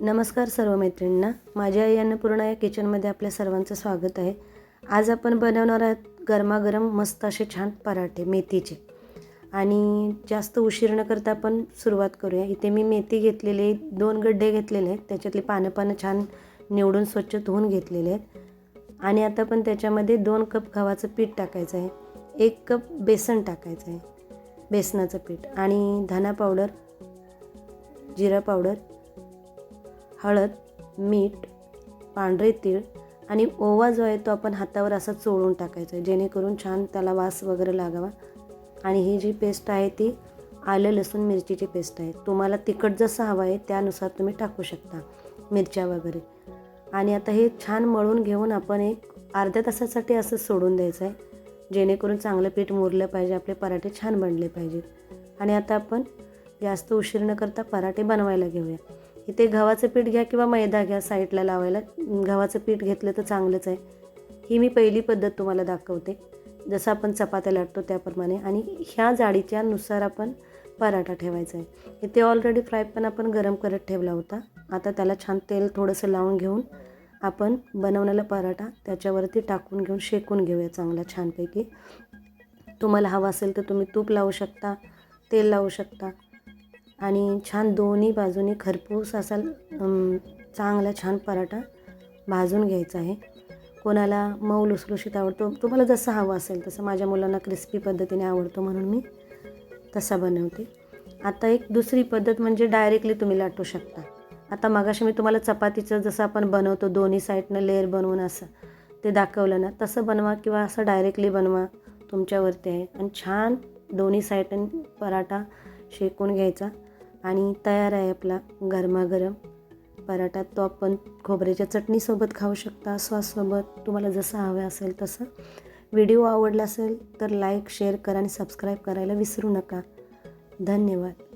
नमस्कार सर्व मैत्रिणींना. माझ्या आई अन्नपूर्णा या किचनमध्ये आपल्या सर्वांचं स्वागत आहे. आज आपण बनवणार आहोत गरमागरम मस्त असे छान पराठे मेथीचे. आणि जास्त उशीर न करता आपण सुरुवात करूया. इथे मी मेथी घेतलेली दोन गड्डे घेतलेले आहेत. त्याच्यातली पानं पानं छान निवडून स्वच्छ धुवून घेतलेले आहेत. आणि आता पण त्याच्यामध्ये दोन कप गव्हाचं पीठ टाकायचं आहे. एक कप बेसन टाकायचं आहे बेसनाचं पीठ. आणि धना पावडर जिरा पावडर हळद मीठ पांढरे तीळ आणि ओवा जो आहे तो आपण हातावर असा चोळून टाकायचा आहे जेणेकरून छान त्याला वास वगैरे लागावा. आणि ही जी पेस्ट आहे ती आलं लसूण मिरचीची पेस्ट आहे. तुम्हाला तिखट जसं हवं आहे त्यानुसार तुम्ही टाकू शकता मिरच्या वगैरे. आणि आता हे छान मळून घेऊन आपण एक अर्ध्या तासासाठी असं सोडून द्यायचं आहे जेणेकरून चांगलं पीठ मुरलं पाहिजे आपले पराठे छान बनले पाहिजेत. आणि आता आपण जास्त उशीर न करता पराठे बनवायला घेऊया. इथे गव्हाचं पीठ घ्या किंवा मैदा घ्या साईडला लावायला. गव्हाचं पीठ घेतलं तर चांगलंच आहे. ही मी पहिली पद्धत तुम्हाला दाखवते. जसं आपण चपात्या लाटतो त्याप्रमाणे. आणि ह्या जाडीच्या नुसार आपण पराठा ठेवायचा आहे. इथे ऑलरेडी फ्राय पण आपण गरम करत ठेवला होता. आता त्याला छान तेल थोडंसं लावून घेऊन आपण बनवलेला पराठा त्याच्यावरती टाकून घेऊन शेकून घेऊया चांगला छानपैकी. तुम्हाला हवा असेल तर तुम्ही तूप लावू शकता तेल लावू शकता. आणि छान दोन्ही बाजूनी खरपूस असा चांगला छान पराठा भाजून घ्यायचा आहे. कोणाला मऊ लुसलुशीत आवडतो तुम्हाला जसं हवं असेल तसं. माझ्या मुलांना क्रिस्पी पद्धतीने आवडतो म्हणून मी तसा बनवते. आता एक दुसरी पद्धत म्हणजे डायरेक्टली तुम्ही लाटू शकता. आता मगाशी मी तुम्हाला चपातीचं जसं आपण बनवतो दोन्ही साईडनं लेअर बनवून असं ते दाखवलं ना तसं बनवा किंवा असं डायरेक्टली बनवा तुमच्यावरती आहे. आणि छान दोन्ही साईडन पराठा शेकून घ्यायचा. आणि तयार आहे आपला गरमागरम. पराठा तो आपण खोबऱ्याच्या चटणीसोबत खाऊ शकता सॉससोबत तुम्हाला जसं हवं असेल तसं. व्हिडिओ आवडला असेल तर लाईक शेअर करा आणि सबस्क्राईब करायला विसरू नका. धन्यवाद.